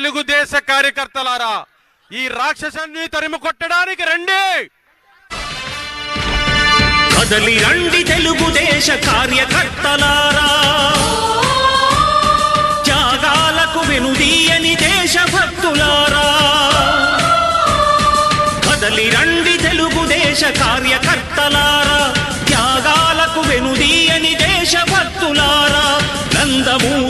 తెలుగుదేశ కార్యకర్తలారా ఈ రాక్షసాన్ని తరిమి కొట్టడానికి రండి! కదలి రండి తెలుగుదేశ కార్యకర్తలారా! త్యాగాలకు వెనుదీయని దేశభక్తులారా! కదలి రండి తెలుగుదేశ కార్యకర్తలారా! త్యాగాలకు వెనుదీయని దేశభక్తులారా! నందమూరి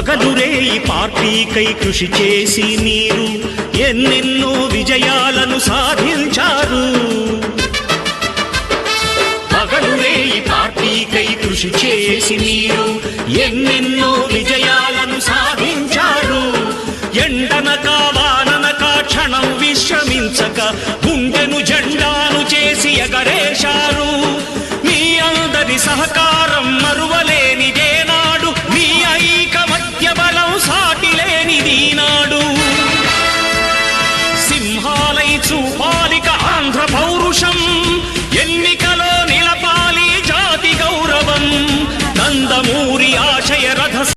పగలురే ఈ పార్టీకై కృషి చేసి మీరు ఎన్నెన్నో విజయాలను సాధించారు. పగలురే ఈ పార్టీకై కృషి చేసి మీరు ఎన్నెన్నో విజయాలను సాధించారు. ఎండనక 你那